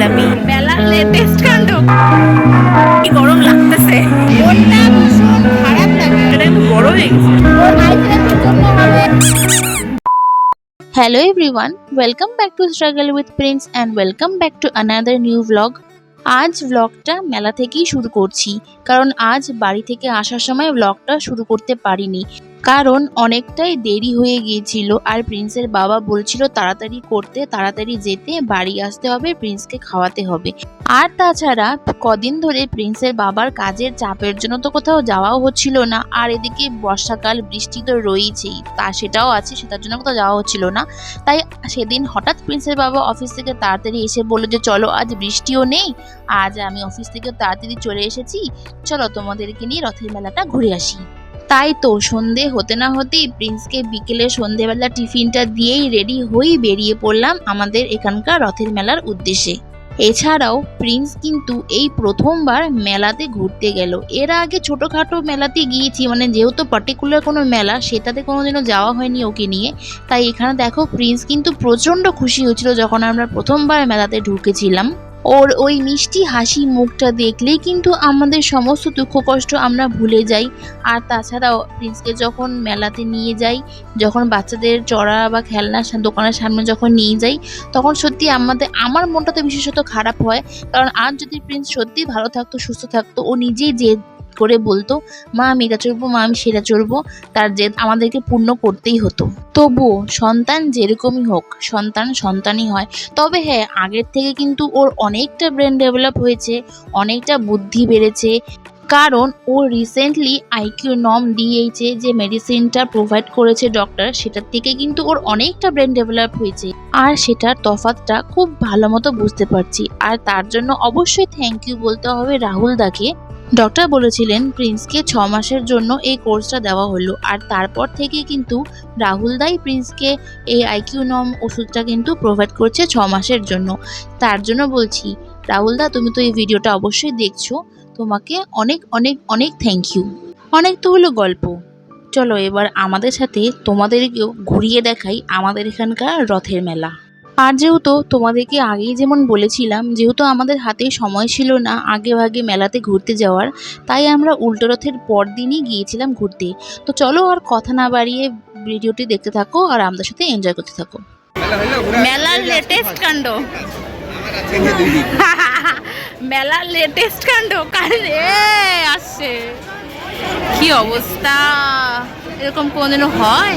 গেছিলাম মেলার লেটেস্ট কাণ্ড কি গরম লাগতেছে। মনটা ভীষণ খারাপ লাগে বড় হয়ে গেছে। Hello everyone welcome back to struggle with Prince and welcome back to another new blog আজ ব্লগটা মেলা থেকেই শুরু করছি, কারণ আজ বাড়ি থেকে আসার সময় ব্লগটা শুরু করতে পারিনি। কারণ অনেকটাই দেরি হয়ে গিয়েছিল। আর প্রিন্সের বাবা বলছিল তাড়াতাড়ি করতে, তাড়াতাড়ি যেতে, বাড়ি আসতে হবে, প্রিন্সকে খাওয়াতে হবে। আর তাছাড়া কদিন ধরে প্রিন্সের বাবার কাজের চাপের জন্য তো কোথাও যাওয়াও হচ্ছিল না। আর এদিকে বর্ষাকাল, বৃষ্টি তো রয়েছেই তা সেটাও আছে, সেটার জন্য কোথাও যাওয়া হচ্ছিল না। তাই সেদিন হঠাৎ প্রিন্সের বাবা অফিস থেকে তাড়াতাড়ি এসে বলল যে, চলো, আজ বৃষ্টিও নেই, আজ আমি অফিস থেকে তাড়াতাড়ি চলে এসেছি। চলো তোমাদেরকে নিয়ে রথের মেলাটা ঘুরে আসি। তাই তো সন্ধে হতে না হতেই প্রিন্সকে বিকেলে সন্ধেবেলা টিফিনটা দিয়েই রেডি হয়েই বেরিয়ে পড়লাম আমাদের এখানকার রথের মেলার উদ্দেশ্যে। এছাড়াও প্রিন্স কিন্তু এই প্রথমবার মেলাতে ঘুরতে গেল। এর আগে ছোটোখাটো মেলাতে গিয়েছি মানে যেহেতু পার্টিকুলার কোনো মেলা, সেটাতে কোনোদিনও যাওয়া হয়নি ওকে নিয়ে। তাই এখানে দেখো প্রিন্স কিন্তু প্রচণ্ড খুশি হয়েছিল যখন আমরা প্রথমবার মেলাতে ঢুকেছিলাম। ওর ওই মিষ্টি হাসি মুখটা দেখলেই কিন্তু আমাদের সমস্ত দুঃখ কষ্ট আমরা ভুলে যাই। আর তাছাড়াও প্রিন্সকে যখন মেলাতে নিয়ে যাই, যখন বাচ্চাদের চড়া বা খেলনা দোকানের সামনে যখন নিয়ে যাই, তখন সত্যি আমাদের, আমার মনটা তো বিশেষত খারাপ হয়। কারণ আর যদি প্রিন্স সত্যি ভালো থাকতো, সুস্থ থাকতো, ও নিজেই যে করে বলতো, মা, আমি এটা চড়বো, মা, আমি সেটা চড়বো। তার জেদ আমাদেরকে পূর্ণ করতেই হতো। তবুও সন্তান যেরকমই হোক, সন্তান সন্তানই হয়। তবে হ্যাঁ আগের থেকে কিন্তু ওর অনেকটা ব্রেন ডেভেলপ হয়েছে, অনেকটা বুদ্ধি বেড়েছে। কারণ ও রিসেন্টলি আইকিউ নম ডিএইচে যে মেডিসিনটা প্রোভাইড করেছে ডক্টর সেটার থেকে কিন্তু ওর অনেকটা ব্রেন ডেভেলপ হয়েছে। আর সেটার তফাৎটা খুব ভালো মতো বুঝতে পারছি। আর তার জন্য অবশ্যই থ্যাংক ইউ বলতে হবে রাহুল দাকে। ডক্টর বলেছিলেন, প্রিন্সকে ছ মাসের জন্য এই কোর্সটা দেওয়া হলো। আর তারপর থেকে কিন্তু রাহুল দাই প্রিন্সকে এই আইকিউ নম ওষুধটা কিন্তু প্রোভাইড করছে ছ মাসের জন্য। তার জন্য বলছি, রাহুল দা, তুমি তো এই ভিডিওটা অবশ্যই দেখছ। তোমাকে অনেক অনেক অনেক থ্যাংক ইউ অনেক তো হলো গল্প। চলো এবার আমাদের সাথে তোমাদেরকেও ঘুরিয়ে দেখাই আমাদের এখানকার রথের মেলা। আর যেহেতু তোমাদেরকে আগেই যেমন বলেছিলাম, যেহেতু আমাদের হাতে সময় ছিল না আগে ভাগে মেলাতে ঘুরতে যাওয়ার, তাই আমরা উল্টো রথের পর দিনই গিয়েছিলাম ঘুরতে। তো চলো আর কথা না বাড়িয়ে ভিডিওটি দেখতে থাকো আর আমাদের সাথে এনজয় করতে থাকো। মেলার লেটেস্ট কাণ্ড। মেলার লেটেস্ট কাণ্ড? আসছে। কি অবস্থা? এরকম কোনদিনও হয়?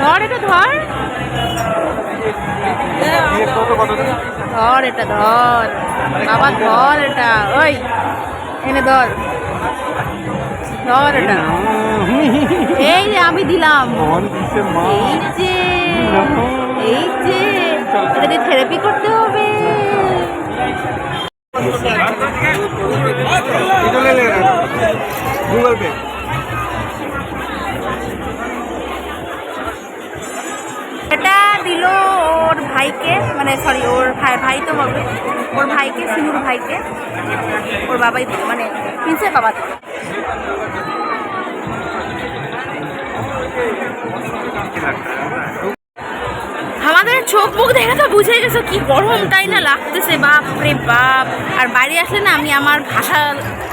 ধর এটা ধর। ধর এটা ধর। বাবা, ধর এটা। ওই, এনে ধর। ধর এটা। এই যে আমি দিলাম। এই যে এই যে, এটা দিয়ে থেরাপি করতে হবে। গুগল পে ভাইকে মানে সরি ওর ভাই ভাই তো হবে। ওর ভাইকে, সিনুর ভাইকে। ওর বাবাই মানে প্রিন্সের বাবা দিল আমাদের চোখ মুখ দেখে তো বুঝে গেছো কি গরমটাই না লাগতেছে, বাপ রে বাপ। আর বাড়ি আসলে না আমি আমার ভাষা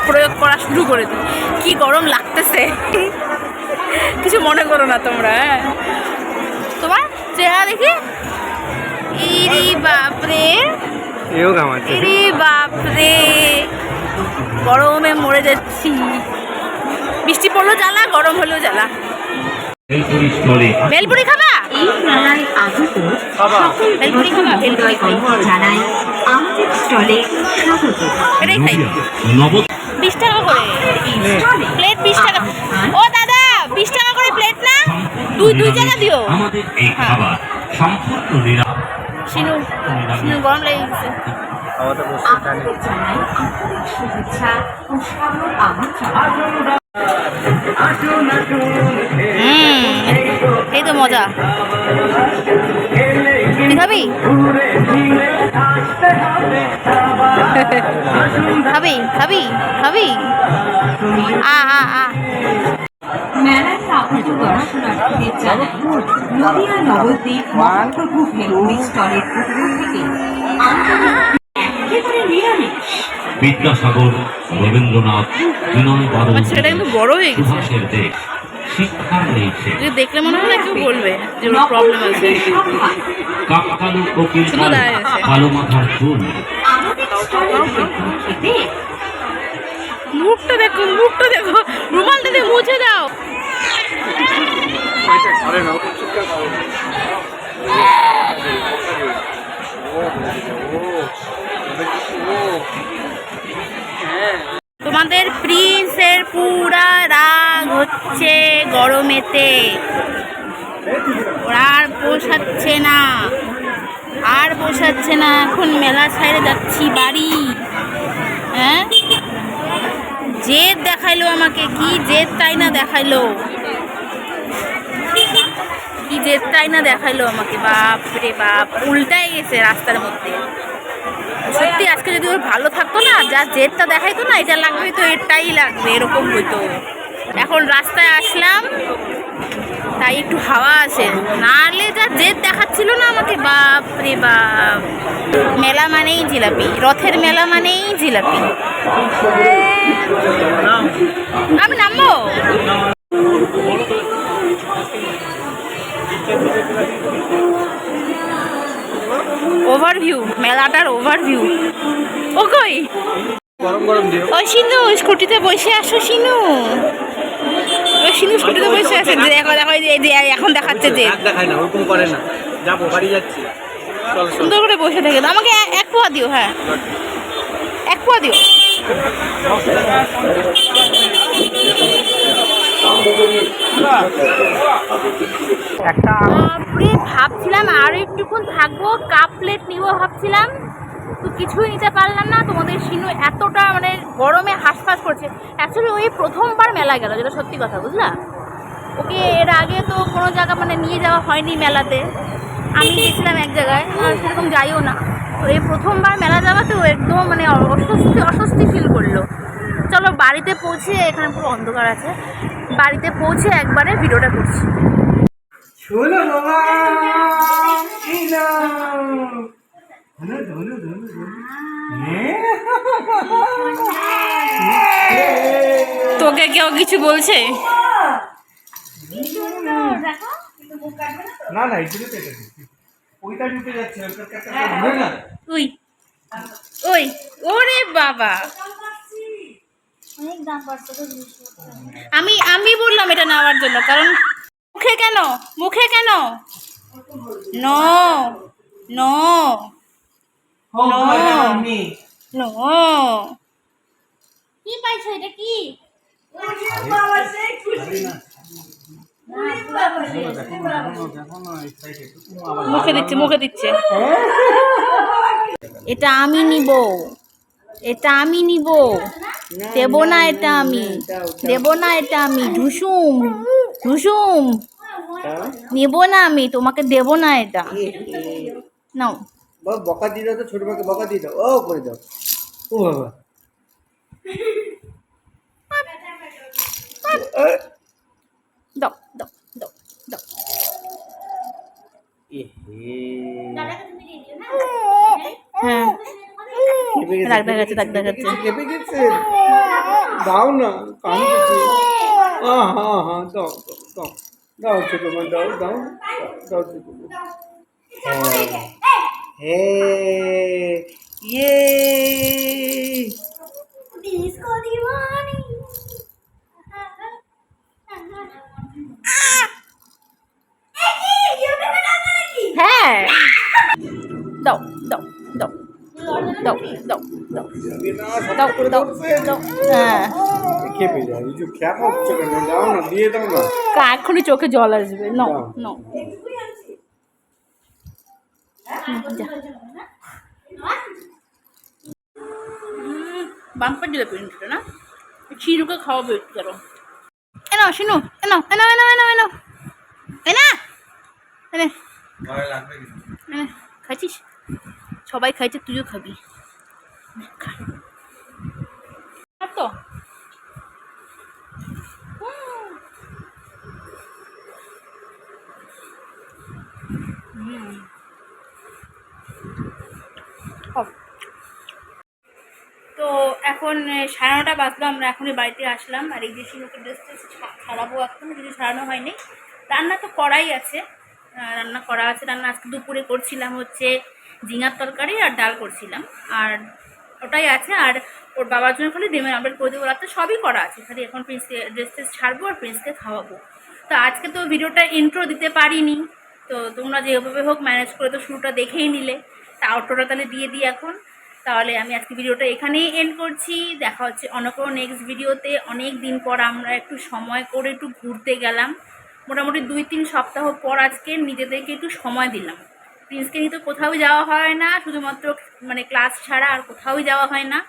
প্রয়োগ করা শুরু করে দিই। কি গরম লাগতেছে। কিছু মনে করো না তোমরা হ্যাঁ। তোমার চেহারা দেখি ইরি বাপরে। এও ঘামাচ্ছে ইরি বাপরে। গরমে মরে যাচ্ছি। বৃষ্টি পড়ল জ্বালা গরম হলেও জ্বালা। বেলপুরি খাবা এই মেলায় আগত সকল বেলপুরি খাবা? বেলপুরি জানাই আমাদের স্টলে স্বাগত। এটাই খাই। বিশ টাকা করে। প্লেট বিশ টাকা। ও দাদা বিশ টাকা করে প্লেট না? দুই দুই টাকা দিও। আমাদের এই খাবার সম্পূর্ণ নিরাপদ। শিনু শিনু গরম লেগে গেছে এই তো মজা। খাবি? খাবি খাবি খাবি? আ আ আ। মেলায় আগত দর্শনার্থীদের জানাই নদিয়া নবদ্বীপ মহাপ্রভু ভেলুরি স্টলের পক্ষ থেকে একেবারে নিরামিষ। বিদ্যাসাগর রবীন্দ্রনাথ বিনয় বাদল ছেলেটা কিন্তু বড় হয়ে গেছে। সুভাষের দেশ দেখলে মনে হয় না কেউ বলবে যে ওর প্রবলেম আছে। কোকিল। কালো মাথার চুল। মুখটা দেখো মুখটা দেখো। রুমালটা দিয়ে মুছে দাও। তোমাদের প্রিন্সের পুরা রাগ হচ্ছে গরমেতে। আর পোষাচ্ছে না। আর পোষাচ্ছে না। এখন মেলা ছাইড়ে যাচ্ছি বাড়ি। হ্যাঁ? জেদ দেখাইলো আমাকে। কি জেদ তাই না দেখাইলো? কি জেদ তাই না দেখাইলো আমাকে বাপ রে বাপ উল্টাই গেছে রাস্তার মধ্যে। সত্যি আজকে যদি ওর ভালো থাকতো না যা জেদটা দেখাইতো না এটা লাগবে তো এটাই লাগবে এরকম হইতো। এখন রাস্তায় আসলাম তাই একটু হাওয়া আছে। নাহলে যা জেদ দেখাচ্ছিল না আমাকে বাপ রে বাপ। মেলা মানেই জিলাপি রথের মেলা মানেই জিলাপি। আমি নামবো? ওভারভিউ মেলাটার ওভারভিউ ও কই? গরম গরম ও সিনু স্কুটিতে বসে আসো সিনু ও সিনু স্কুটিতে বসে আছে। দেখো দেখো এখন দেখাচ্ছে যে। দেখায় না ওরকম করে না। যাব বাড়ি যাচ্ছি। চল চল। সুন্দর করে বসে থাকে আমাকে এক পোয়া দিও হ্যাঁ। এক পোয়া দিও। ভাবছিলাম আরও একটুক্ষণ থাকব, কাপ প্লেট নিব ভাবছিলাম। তো কিছুই নিতে পারলাম না, তোমাদের সিনু এতটা মানে গরমে হাঁসফাঁস করছে। অ্যাকচুয়ালি ওই প্রথমবার মেলা গেল, যেটা সত্যি কথা, বুঝলা? ওকে, এর আগে তো কোনো জায়গা মানে নিয়ে যাওয়া হয়নি মেলাতে। আমি গেছিলাম এক জায়গায় সেরকম যাইও না। তো এই প্রথমবার মেলা যাওয়াতে ও একদম মানে অস্বস্তি অস্বস্তি ফিল করল। চলো বাড়িতে পৌঁছে এখানে পুরো অন্ধকার আছে। বাড়িতে পৌঁছে একবারে ভিডিওটা করছি। তোকে কেউ কিছু বলছে? না না। ওইটা যাচ্ছে ওই। ওই ওরে বাবা। আমি আমি বললাম এটা নেওয়ার জন্য কারণ মুখে কেন? মুখে কেন? নো নো নো নো কি পাইছো এটা কি? মুখে দিচ্ছে মুখে দিচ্ছে। এটা আমি নিব। এটা আমি নিব। দেব না এটা আমি দেব না এটা আমি ঢুসুম ঢুসুম হ্যাঁ নেব না আমি তোমাকে দেবো না এটা। নাও। বকা দিয়ে দাও তো ছোট বকা দিয়ে দাও। ও করে দাও। ও বাবা। দাও দাও দাও দাও। হ্যাঁ। দাগ দেখাচ্ছে, দাগ দেখাচ্ছে। কেঁপে গেছে দাও না কাঁদছে হ্যাঁ হ্যাঁ হ্যাঁ দাও দাও, দাও। দাও ছোট মা দাও দাও দাও ছোট মা। হ্যাঁ হে ইয়ে। হ্যাঁ। দাও দাও দাও। দাও দাও দাও দাও করে দাও দাও হ্যাঁ। এক্ষুনি চোখে জল আসবে। নাও দাও। নাও বাম্পার দিলে প্রিন্টটা না? শিনুকে খাওয়াবে একটু ধরো। এনো শিনু এনো এনো এনো এনো এনো এনা এনে এনে খাইছিস? সবাই খাইছে তুইও খাবি। তো। তো এখন সাড়ে নটা বাজলো আমরা এখনই বাড়িতে আসলাম। আর এই যে শিনুকে ড্রেস ছাড়াবো এখন কিছু সারানো হয়নি। রান্না তো করাই আছে রান্না করা আছে। রান্না আজকে দুপুরে করছিলাম হচ্ছে ঝিঙার তরকারি আর ডাল করছিলাম। আর ওটাই আছে, আর ওর বাবার জন্য খালি ডিমের আমলেট করে দেবো রাতে সবই করা আছে। খালি এখন প্রিন্সকে ড্রেস ট্রেস ছাড়বো আর প্রিন্সকে খাওয়াবো। তো আজকে তো ভিডিওটা ইন্ট্রো দিতে পারিনি। তো তোমরা যেভাবে হোক ম্যানেজ করে তো শুরুটা দেখেই নিলে। তা আউটরোটা তাহলে দিয়ে দিই এখন। তাহলে আমি আজকে ভিডিওটা এখানেই এন্ড করছি। দেখা হচ্ছে অন্য কোনো নেক্সট ভিডিওতে অনেক দিন পর আমরা একটু সময় করে একটু ঘুরতে গেলাম। মোটামুটি দুই তিন সপ্তাহ পর আজকে নিজেদেরকে একটু সময় দিলাম। প্রিন্সকে নিয়ে তো কোথাও যাওয়া হয় না শুধুমাত্র মানে ক্লাস ছাড়া আর কোথাও যাওয়া হয় না।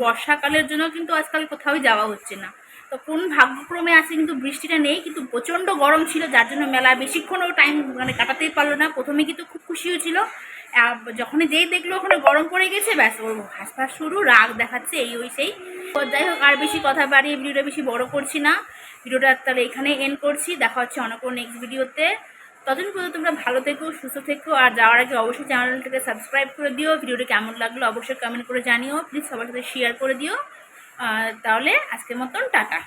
বর্ষাকালের জন্য কিন্তু আজকাল কোথাও যাওয়া হচ্ছে না। তো কোন ভাগ্যক্রমে আছে কিন্তু বৃষ্টিটা নেই কিন্তু প্রচণ্ড গরম ছিল যার জন্য মেলা বেশিক্ষণও টাইম মানে কাটাতেই পারল না। প্রথমে কিন্তু খুব খুশি হয়েছিল আহ, যখনই যেই দেখল ওখানে গরম পড়ে গেছে ব্যাস ওর হাসপাস শুরু রাগ দেখাচ্ছে এই ওই সেই। যাই হোক আর বেশি কথা বাড়িয়ে ভিডিওটা বেশি বড় করছি না। ভিডিওটা তাহলে এখানে এন্ড করছি। দেখা হচ্ছে অনেক নেক্সট ভিডিওতে ততদিন পর্যন্ত তোমরা ভালো থেকো, সুস্থ থেকো, আর যাওয়ার আগে অবশ্যই চ্যানেলটাকে সাবস্ক্রাইব করে দিও, ভিডিওটি কেমন লাগল অবশ্যই কমেন্ট করে জানিও প্লিজ সবার সাথে শেয়ার করে দিও। তাহলে আজকের মতন টাটা।